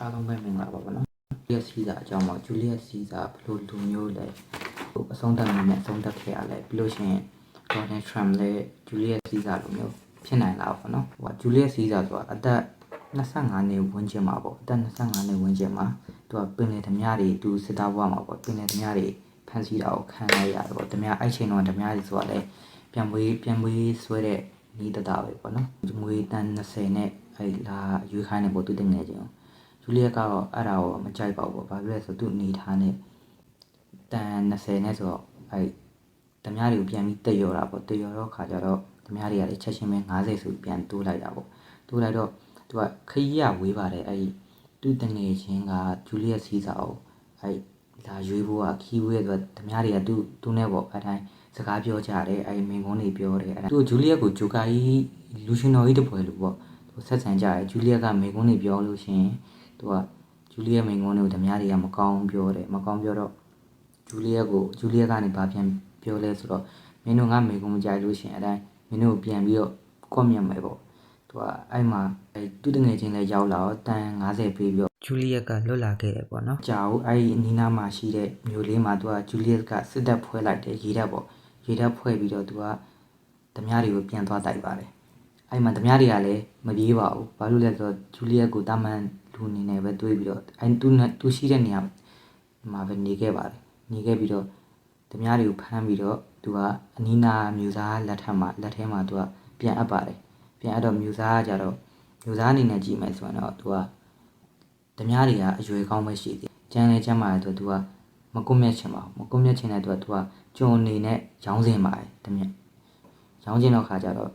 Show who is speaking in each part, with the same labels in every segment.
Speaker 1: အားလုံးပဲမင်္ဂလာပါပါနော်ဂျူလီယက်စီဇာအကြောင်းပေါ့ဂျူလီယက်စီဇာဘယ်လိုလူမျိုးလဲဟိုအဆုံးသတ်နေနဲ့အဆုံးသတ်ခဲ့ရလဲပြီးလို့ရှိရင်ဒေါ်နယ်ထရမ်လည်းဂျူလီယက်စီဇာလိုမျိုးဖြစ်နိုင်လားပေါ့နော်ဟိုကဂျူလီယက်စီဇာဆိုတာအသက်25နှစ်ဝန်းကျင်မှာပေါ့အသက်25နှစ်ဝန်းကျင်မှာသူကပင်လယ်ဓမြတွေသူစစ်သားဘဝမှာပေါ့ပင်လယ်ဓမြတွေဖန်ဆီးတာကိုခံလိုက်ရတယ်ပေါ့ဓမြအဲ့ချိန်တော့ဓမြတွေဆိုတာလဲပြန်မွေးပြန်မွေးဆွဲတဲ့ဤတတာပဲပေါ့နော်ငွေတန်20နဲ့အဲ့လာရွေးခိုင်းနေပေါ့သူတင်ငယ်ချင်းကို ဂျူလီယက်ကတော့အဲ့ဒါကိုမကြိုက်ပါဘူးပေါ့။ဘာဖြစ်လဲဆိုတော့သူ့အနေထားနဲ့တန်20နဲ့ဆိုတော့အဲ့ဓမြတွေကိုပြန်ပြီးတက်ရော်တာပေါ့။တက်ရော်တော့ခါကျတော့ဓမြတွေကလည်းချက်ချင်းပဲ90ဆိုပြီးပြန်တိုးလိုက်တာပေါ့။တိုးလိုက်တော့သူကခရီးရဝေးပါတယ်အဲ့သူ့တငယ်ချင်းကဂျူလီယက်စီးစာကိုအဲ့လာရွေးဖို့ကခီးဝေးဆိုတော့ဓမြတွေကသူ့သူ့နဲ့ပေါ့အဲ့တိုင်းစကားပြောကြတယ်အဲ့မိန်ကုန်းတွေပြောတယ်အဲ့ဒါသူဂျူလီယက်ကိုဂျိုကာကြီးလူရှင်တော်ကြီးတပွဲလို့ပေါ့သူဆက်ဆံကြတယ်ဂျူလီယက်ကမိန်ကုန်းတွေပြောလို့ရှိရင် သူကဂျူလီယက်မိန်ကုန်းတွေကိုဓမြတွေကမကောင်းပြောတယ်မကောင်းပြောတော့ဂျူလီယက်ကိုဂျူလီယက်ကနေဘာပြန်ပြောလဲဆိုတော့မင်းတို့ငါမိန်ကုန်းမကြိုက်လို့ရှရင်အတိုင်းမင်းတို့ကိုပြန်ပြီးတော့ကွက်မြတ်မယ်ပေါ့သူကအဲ့မှာအဲ့သူတငယ်ချင်းလည်းရောက်လာတော့တန်90ပေးပြီးတော့ဂျူလီယက်ကလွတ်လာခဲ့တယ်ပေါ့နော်ကြာဦးအဲ့ဒီအနီးနားမှာရှိတဲ့မြို့လေးမှာသူကဂျူလီယက်ကစစ်တပ်ဖွဲလိုက်တယ်ရေတပ်ပေါ့ရေတပ်ဖွဲပြီးတော့သူကဓမြတွေကိုပြန်သွားတိုက်ပါတယ်အဲ့မှာဓမြတွေကလည်းမပြေးပါဘူးဘာလို့လဲဆိုတော့ဂျူလီယက်ကိုတာမန် လူအနေနဲ့ပဲတွေးပြီးတော့အဲ့သူနဲ့သူရှိတဲ့နေရာမှာပဲနေခဲ့ပါတယ်နေခဲ့ပြီးတော့ဓမြတွေကိုဖမ်းပြီးတော့သူကအနီးနာမြူစားလက်ထက်မှာလက်ထဲမှာသူကပြန်အပ်ပါတယ်ပြန်အပ်တော့မြူစားကကြတော့မြူစားအနေနဲ့ကြည့်မယ်ဆိုရင်တော့သူကဓမြတွေကအရွယ်ကောင်းပဲရှိသေးကျန်လေကျန်ပါတယ်သူကသူကမကွမျက်ချင်ပါဘူးမကွမျက်ချင်တဲ့သူကသူကကြုံအနေနဲ့ရောင်းစင်ပါတယ်ဓမြရောင်းကျင်တော့ခါကြတော့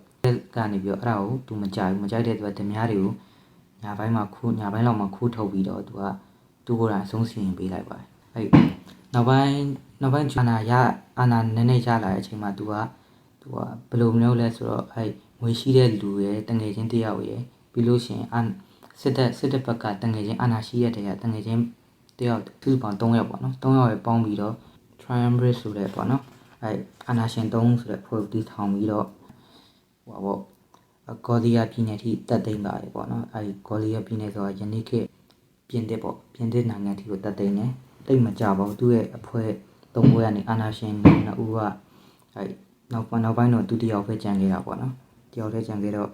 Speaker 1: ကနေပြီးတော့အဲ့ဒါကို तू မကြိုက်ဘူးမကြိုက်တဲ့သူကဓမြတွေကို ညပိုင်းမှာခိုးညပိုင်းလောက်မှာခိုးထုတ်ပြီးတော့သူကသူ့ကိုယ်တိုင်အဆုံးစီရင်ပေးလိုက်ပါတယ်အဲ့နောက်ပိုင်းနောက်ပိုင်းဂျာနာရအာနာနည်းနည်းရလာတဲ့အချိန်မှာသူကသူကဘယ်လိုမျိုးလဲဆိုတော့အဲ့ငွေရှိတဲ့လူရဲ့တငယ်ချင်းတယောက်ရဲ့ပြီးလို့ရှိရင်အစစ်တပ်စစ်တပ်ဘက်ကတငယ်ချင်းအာနာရှိရတဲ့တငယ်ချင်းတယောက်သူ့ပေါင်း3ယောက်ပေါ့နော်3ယောက်ရဲ့ပေါင်းပြီးတော့ triumvirate ဆိုတဲ့ပေါ့နော်အဲ့အာနာရှင်3ဆိုတဲ့ဖွဲ့တီးထောင်ပြီးတော့ဟိုပါပေါ့ ဂေါ်လီယာပြည်နယ်ထိတက်သိမ်းပါတယ်ပေါ့နော်အဲဒီဂေါ်လီယာပြည်နယ်ဆိုတာယနေ့ခေတ်ပြင်သစ်ပေါ့ပြင်သစ်နိုင်ငံထိကိုတက်သိမ်းတယ်တိတ်မကြပါဘူးသူ့ရဲ့အဖွဲ့သုံးဘွဲကနေအာနာရှင်နှစ်ဦးကအဲဒီနောက်ပိုင်းနောက်ပိုင်းတော့သူတယောက်ပဲကြံခဲ့တာပေါ့နော်တယောက်တည်းကြံခဲ့တော့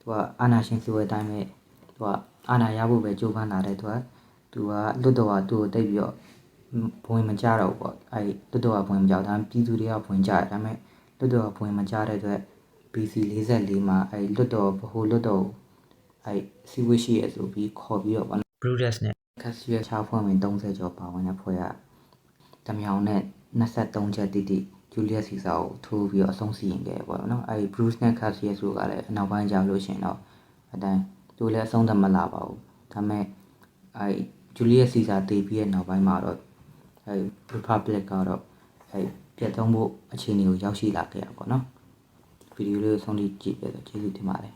Speaker 1: သူကအာနာရှင်စီဝဲအတိုင်းပဲသူကအာနာရဖို့ပဲကြိုးပမ်းလာတယ်သူကသူကလွတ်တော်ကသူ့ကိုတိတ်ပြီးတော့ဘဝင်မကြတော့ဘူးပေါ့အဲဒီလွတ်တော်ကဘဝင်မကြောက်ဒါပေမဲ့ပြည်သူတွေကဘဝင်ကြတယ်ဒါပေမဲ့လွတ်တော်ကဘဝင်မကြတဲ့အတွက် BC 44မှာအဲလွတ်တော်ဗဟိုလွတ်တော်အဲစီဝေးရှိရဆိုပြီးခေါ်ပြီးတော့ဗောနော် Brutus နဲ့ Cassius ချားဖွဲ့ဝင်30ကျော်ပါဝင်တဲ့ဖွဲ့ရတမြောင်နဲ့23ချက်တိတိ Julius Caesar ကိုထိုးပြီးတော့အဆုံးစီရင်ခဲ့ပေါ့နော်အဲ Bruce နဲ့ Cassius တို့ကလည်းအနောက်ပိုင်းကြောက်လို့ရှရင်တော့အတိုင်းသူလည်းအဆုံးသတ်မလာပါဘူးဒါပေမဲ့အဲ Julius Caesar တည်ပြီးတဲ့နောက်ပိုင်းမှာတော့အဲ Republic ကတော့အဲပြတ်သုံးဖို့အခြေအနေကိုရောက်ရှိလာခဲ့ရပါတော့နော် ဗီဒီယိုလေးကိုဆုံးဖြတ်ကြည့်ပြတော့ကျေးဇူးတင်ပါတယ်